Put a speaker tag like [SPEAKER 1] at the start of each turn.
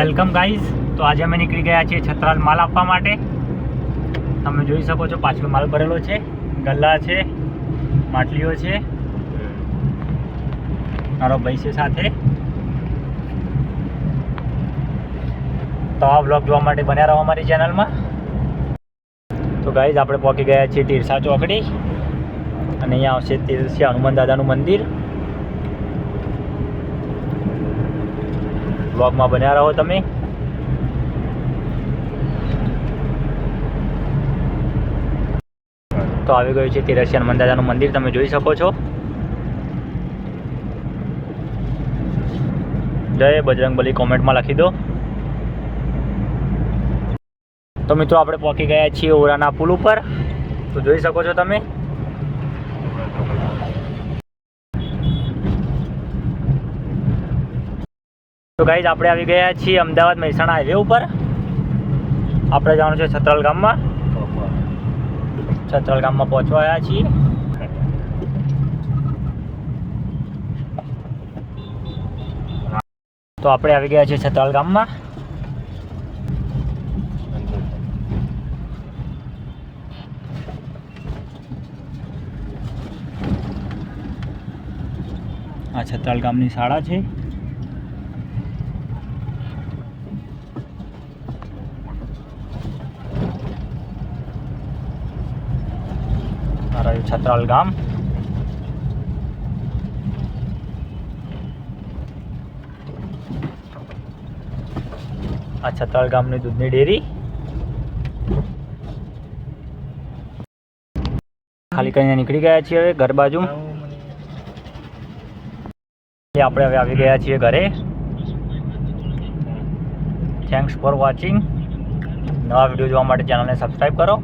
[SPEAKER 1] Welcome guys. તો આજે અમે નીકળી ગયા છીએ છત્રાલ માલ આપવા માટે. તમે જોઈ શકો છો પાછળ માલ ભરેલો છે, ગલ્લા છે, માટલીઓ છે. મારો ભાઈ છે સાથે. તો આ બ્લોગ જોવા માટે બન્યા રહો અમારી ચેનલમાં. તો ગાઈઝ, આપણે પહોંચી ગયા છીએ તીરસા ચોકડી. અને અહીંયા આવશે તીરસી હનુમાન દાદાનું મંદિર. બ્લોગમાં બન્યા રહો તમે. તો આવી ગયું છે તે રશિયન દાદાનું મંદિર, તમે જોઈ શકો છો. જય બજરંગબલી કોમેન્ટમાં લખી દો. તો મિત્રો, આપણે પહોંચી ગયા છીએ ઓરાના પુલ ઉપર. તો જોઈ શકો છો તમે. તો ગાઈઝ આપણે આવી ગયા છીએ અમદાવાદ મહેસાણા હાઈવે ઉપર. આપણે જવાનું છે છત્રાલ ગામમાં. છત્રાલ ગામમાં પહોંચવા આવ્યા છીએ. તો આપણે આવી ગયા છીએ છત્રાલ ગામમાં. આ છત્રાલ ગામની શાળા છે. આ છત્રાલ ગામ. આ છત્રાલ ગામની દૂધની ડેરી. ખાલી કરીને નીકળી ગયા છીએ હવે ઘર બાજુ. આપણે હવે આવી ગયા છીએ ઘરે. થેન્ક્સ ફોર વોચિંગ નવા વીડિયો જોવા માટે ચેનલને સબસ્ક્રાઈબ કરો.